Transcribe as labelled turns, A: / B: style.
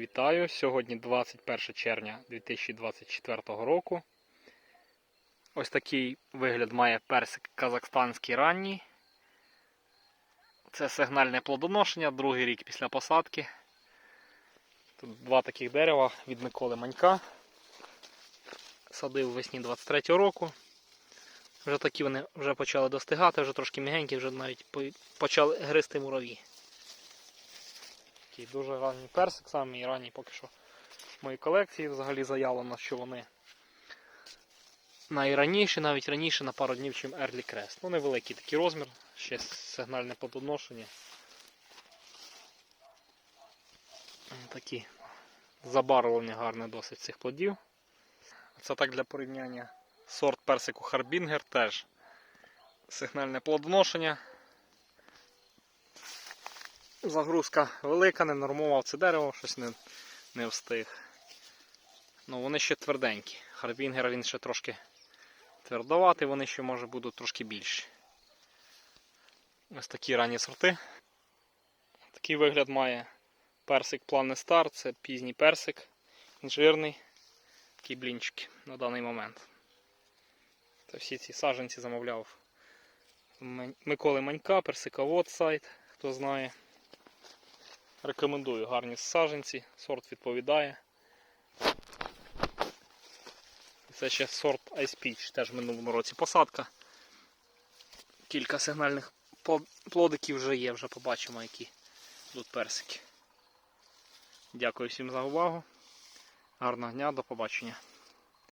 A: Вітаю! Сьогодні 21 червня 2024 року. Ось такий вигляд має персик казахстанський ранній. Це сигнальне плодоношення, другий рік після посадки. Тут два таких дерева від Миколи Манька. Садив весні 23 року. Вже такі вони вже почали достигати, вже трошки м'ягенькі, вже навіть почали гризти мураві. Такий дуже ранній персик, самий ранній поки що в моїй колекції. Взагалі заявлено, що вони найраніші, навіть раніше на пару днів, чим Early Crest. Ну, невеликий такий розмір, ще сигнальне плодоношення. Такі забарвлення гарне досить цих плодів. Це так для порівняння. Сорт персику Харбінгер теж сигнальне плодоношення. Загрузка велика, не нормував це дерево, щось не, не встиг. Ну, вони ще тверденькі. Харбінгер він ще трошки твердоватий, вони ще може будуть трошки більші. Ось такі ранні сорти. Такий вигляд має персик Плане Стар, це пізній персик, інжирний, такі блінчики на даний момент. Це всі ці саджанці замовляв Миколи Манька, персиковод сайт, хто знає. Рекомендую гарні саджанці, сорт відповідає. Це ще сорт Ice Peach, теж в минулому році посадка. Кілька сигнальних плодиків вже є, вже побачимо, які тут персики. Дякую всім за увагу. Гарного дня, до побачення.